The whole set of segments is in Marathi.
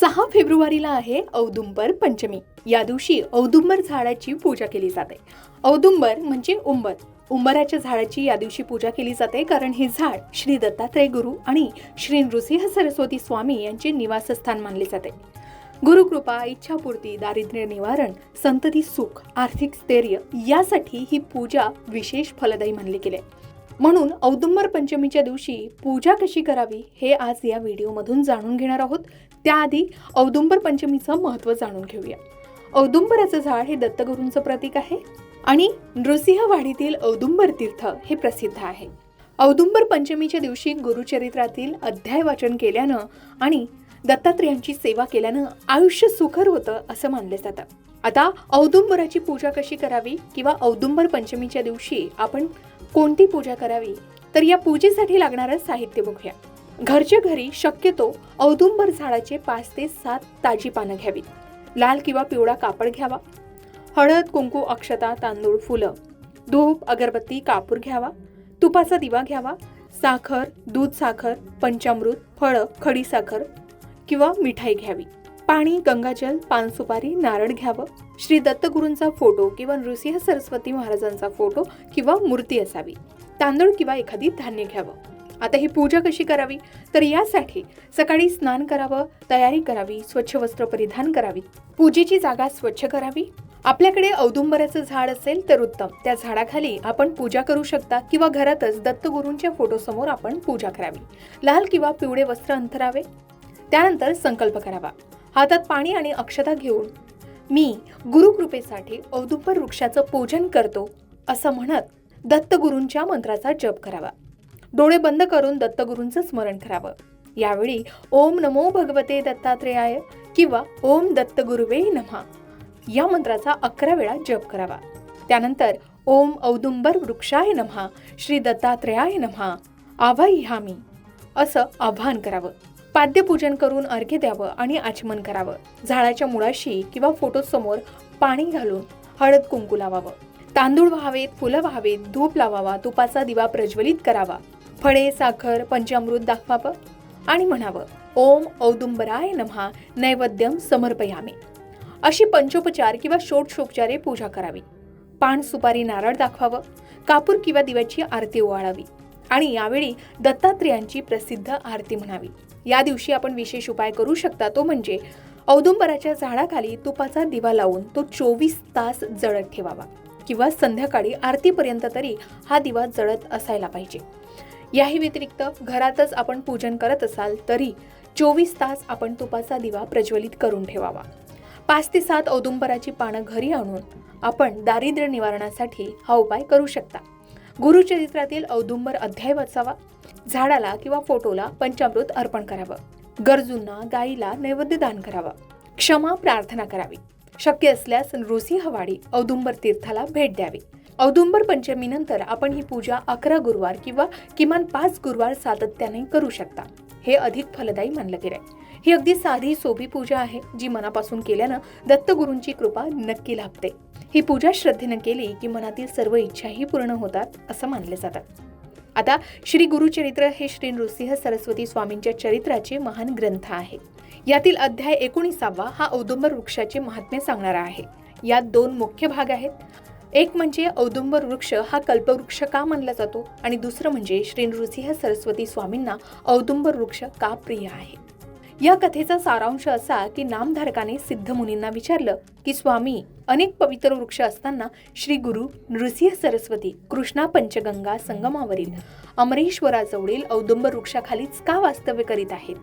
सहा फेब्रुवारीला आहे औदुंबर पंचमी. या दिवशी औदुंबर झाडाची पूजा केली जाते. औदुंबर म्हणजे उंबर. उंबराच्या झाडाची या दिवशी पूजा केली जाते कारण हे झाड श्री दत्तात्रय गुरु आणि श्री नृसिंह सरस्वती स्वामी यांचे निवासस्थान मानले जाते. गुरुकृपा इच्छापूर्ती दारिद्र्य निवारण संतती सुख आर्थिक स्थैर्य यासाठी ही पूजा विशेष फलदायी मानली गेली. आहे. म्हणून औदुंबर पंचमीच्या दिवशी पूजा कशी करावी हे आज या व्हिडिओमधून जाणून घेणार आहोत. त्याआधी औदुंबर पंचमीचं महत्त्व जाणून घेऊया. औदुंबराचं झाड हे दत्तगुरूंचं प्रतीक आहे आणि नृसिंहवाडीतील औदुंबर तीर्थ हे प्रसिद्ध आहे. औदुंबर पंचमीच्या दिवशी गुरुचरित्रातील अध्याय वाचन केल्यानं आणि दत्तात्रेयांची सेवा केल्यानं आयुष्य सुखर होतं असं मानलं जातं. आता औदुंबराची पूजा कशी करावी किंवा औदुंबर पंचमीच्या दिवशी आपण कोणती पूजा करावी? तर या पूजेसाठी लागणारं साहित्य बघूया. घरच्या घरी शक्यतो औदुंबर झाडाचे पाच ते सात ताजी पानं घ्यावीत. लाल किंवा पिवळा कापड घ्यावा. हळद कुंकू अक्षता तांदूळ फुलं धूप अगरबत्ती कापूर घ्यावा. तुपाचा दिवा घ्यावा. साखर दूध साखर पंचामृत फळं खडीसाखर किंवा मिठाई घ्यावी. पाणी गंगाजल पान सुपारी नारळ घ्यावं. श्री दत्तगुरूंचा फोटो किंवा नृसिंह सरस्वती महाराजांचा फोटो किंवा मूर्ती असावी. तांदूळ किंवा एखादी धान्य घ्यावं. आता ही पूजा कशी करावी? तर यासाठी सकाळी स्नान करावं तयारी करावी स्वच्छ वस्त्र परिधान करावी. पूजेची जागा स्वच्छ करावी. आपल्याकडे औदुंबराचं झाड असेल तर उत्तम. त्या झाडाखाली आपण पूजा करू शकता किंवा घरातच दत्तगुरूंच्या फोटोसमोर आपण पूजा करावी. लाल किंवा पिवळे वस्त्र अंतरावे. त्यानंतर संकल्प करावा. हातात पाणी आणि अक्षता घेऊन मी गुरुकृपेसाठी औदुंबर वृक्षाचं पूजन करतो असं म्हणत दत्तगुरूंच्या मंत्राचा जप करावा. डोळे बंद करून दत्तगुरूंचं स्मरण करावं. यावेळी ओम नमो भगवते दत्तात्रेयाय किंवा ओम दत्तगुरुवे नमः या मंत्राचा अकरा वेळा जप करावा. त्यानंतर ओम औदुंबर वृक्षाय नमः श्री दत्तात्रेयाय नमः आवाह्यामी असं आवाहन करावं. पाद्यपूजन करून अर्घ्य द्यावं आणि आचमन करावं. झाडाच्या मुळाशी किंवा फोटोसमोर पाणी घालून हळद कुंकू लावावं. तांदूळ व्हावेत फुलं व्हावेत धूप लावावा तुपाचा दिवा प्रज्वलित करावा. फळे साखर पंचामृत दाखवावं आणि म्हणावं ओम औदुंबराय नमहा नैवेद्यम समर्पयामे. अशी पंचोपचार किंवा षोडशोपचारे पूजा करावी. पान सुपारी नारळ दाखवावं कापूर किंवा दिव्याची आरती ओवाळावी. आणि यावेळी दत्तात्रेयांची प्रसिद्ध आरती म्हणावी. या दिवशी आपण विशेष उपाय करू शकता तो म्हणजे औदुंबराच्या झाडाखाली तुपाचा दिवा लावून तो चोवीस तास जळत ठेवावा किंवा संध्याकाळी आरतीपर्यंत तरी हा दिवा जळत असायला पाहिजे. याही व्यतिरिक्त घरातच आपण पूजन करत असाल तरी चोवीस तास आपण तुपाचा दिवा प्रज्वलित करून ठेवावा. पाच ते सात औदुंबराची पानं घरी आणून आपण दारिद्र्य निवारणासाठी हा उपाय करू शकता. गुरुचरित्रातील औदुंबर अध्याय वाचावा. झाडाला किंवा फोटोला पंचामृत अर्पण करावं. गरजूंना गाईला नैवेद्य दान करावं. क्षमा प्रार्थना करावी. शक्य असल्यास नृसिंहवाडी औदुंबर तीर्थाला भेट द्यावी. औदुंबर पंचमीनंतर आपण ही पूजा अकरा गुरुवार किंवा किमान पाच गुरुवार सातत्याने करू शकता. हे अधिक फलदायी मानलं गेलंय. ही अगदी साधी सोपी पूजा आहे जी मनापासून केल्यानं दत्तगुरूंची कृपा नक्की लाभते. ही पूजा श्रद्धेनं केली की मनातील सर्व इच्छाही पूर्ण होतात असं मानले जातात आता श्री गुरुचरित्र हे श्री नृसिंह सरस्वती स्वामींच्या चरित्राचे महान ग्रंथ आहे. यातील अध्याय एकोणीसावा हा औदुंबर वृक्षाचे महात्म्य सांगणारा आहे. यात दोन मुख्य भाग आहेत. एक म्हणजे औदुंबर वृक्ष हा कल्पवृक्ष का मानला जातो? आणि दुसरं म्हणजे श्री नृसिंह सरस्वती स्वामींना औदुंबर वृक्ष का प्रिय आहे या कथेचा सारांश असा की नामधारकाने सिद्ध मुनींना विचारलं की स्वामी अनेक पवित्र वृक्ष असताना श्री गुरु नृसिंह सरस्वती कृष्णा पंचगंगा संगमावरील अमरेश्वराजवळील औदुंबर वृक्षाखालीच का वास्तव्य करीत आहेत?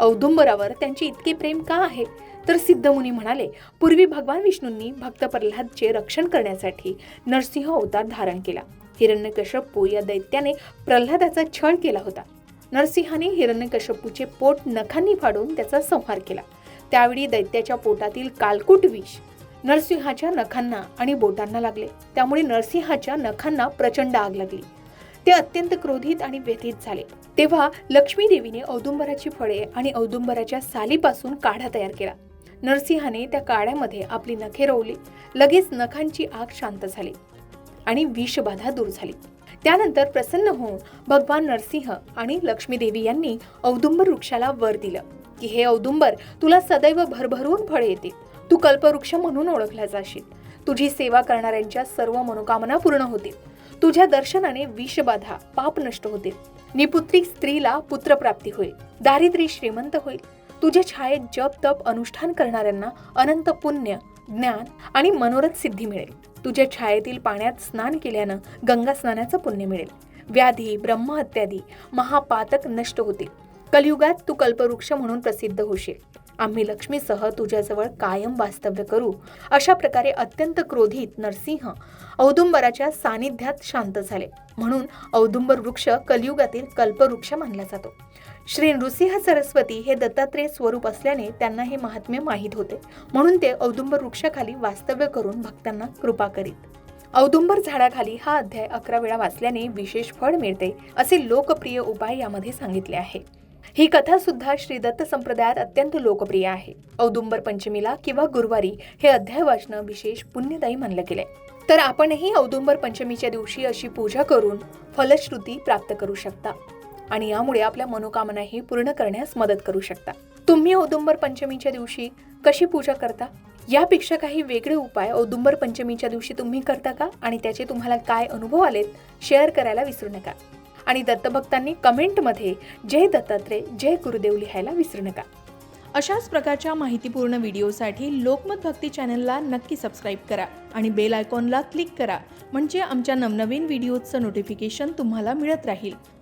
औदुंबरावर त्यांचे इतके प्रेम का आहे? तर सिद्धमुनी म्हणाले पूर्वी भगवान विष्णूंनी भक्त प्रल्हादचे रक्षण करण्यासाठी नरसिंह अवतार धारण केला. हिरण्यकश्यपू या दैत्याने प्रल्हादाचा छळ केला होता. नरसिंहाने हिरण्यकश्यपूचे पोट नखांनी फाडून त्याचा संहार केला. त्यावेळी दैत्याच्या पोटातील कालकूट विष नरसिंहाच्या नखांना आणि बोटांना लागले. त्यामुळे नरसिंहाच्या नखांना प्रचंड आग लागली. ते अत्यंत क्रोधित आणि व्यथित झाले. तेव्हा लक्ष्मी देवीने औदुंबराची फळे आणि औदुंबराच्या सालीपासून काढा तयार केला. नरसिंहाने त्या काड्यामध्ये आपली नखे रोवली. लगेच नखांची आग शांत झाली आणि विषबाधा दूर झाली. त्यानंतर प्रसन्न होऊन भगवान नरसिंह आणि लक्ष्मीदेवी यांनी औदुंबर वृक्षाला वर दिलं की हे औदुंबर तुला सदैव भरभरून फळे येतील. तू कल्पवृक्ष म्हणून ओळखला जाशील. तुझी सेवा करणाऱ्यांच्या सर्व मनोकामना पूर्ण होतील. तुझ्या दर्शनाने विषबाधा पाप नष्ट होतील. निपुत्री स्त्रीला पुत्रप्राप्ती होईल. दारिद्र्य श्रीमंत होईल. तुझ्या छायेत जप तप अनुष्ठान करणाऱ्यांना अनंत पुण्य ज्ञान आणि मनोरथ सिद्धी मिळेल. तुझ्या छायेतील पाण्यात स्नान केल्यानं गंगा स्नानाचं पुण्य मिळेल. व्याधी ब्रह्महत्यादी महापातक नष्ट होतील. कलियुगात तू कल्पवृक्ष म्हणून प्रसिद्ध होशील. आम्ही लक्ष्मीसह तुझ्याजवळ कायम वास्तव्य करू अशा प्रकारे अत्यंत क्रोधित नरसिंह औदुंबराच्या सानिध्यात शांत झाले. म्हणून औदुंबर वृक्ष कलियुगातील कल्पवृक्ष मानला जातो. श्री नृसिंह सरस्वती हे दत्तात्रेय स्वरूप असल्याने त्यांना हे महात्म्य माहीत होते. म्हणून ते औदुंबर वृक्षाखाली वास्तव्य करून भक्तांना कृपा करीत. औदुंबर झाडाखाली हा अध्याय अकरा वेळा वाचल्याने विशेष फळ मिळते असे लोकप्रिय उपाय यामध्ये सांगितले आहे. ही कथा सुद्धा श्री दत्त संप्रदायात अत्यंत लोकप्रिय आहे. औदुंबर पंचमीला किंवा गुरुवारी हे अध्याय वाचणं विशेष पुण्यदायी मानलं गेलंय. तर आपणही औदुंबर पंचमीच्या दिवशी अशी पूजा करून फलश्रुती प्राप्त करू शकता. आणि यामुळे आपल्या मनोकामनाही पूर्ण करण्यास मदत करू शकता. तुम्ही औदुंबर पंचमीच्या दिवशी कशी पूजा करता? यापेक्षा काही वेगळे उपाय औदुंबर पंचमीच्या दिवशी तुम्ही करता का? आणि त्याचे तुम्हाला काय अनुभव आलेत? शेअर करायला विसरू नका. आणि दत्तभक्तांनी कमेंटमध्ये जय दत्तात्रय जय गुरुदेव लिहायला विसरू नका. अशाच प्रकारच्या माहितीपूर्ण व्हिडिओसाठी लोकमत भक्ती चॅनलला नक्की सबस्क्राईब करा आणि बेल आयकॉनला क्लिक करा. म्हणजे आमच्या नवनवीन व्हिडिओचं नोटिफिकेशन तुम्हाला मिळत राहील.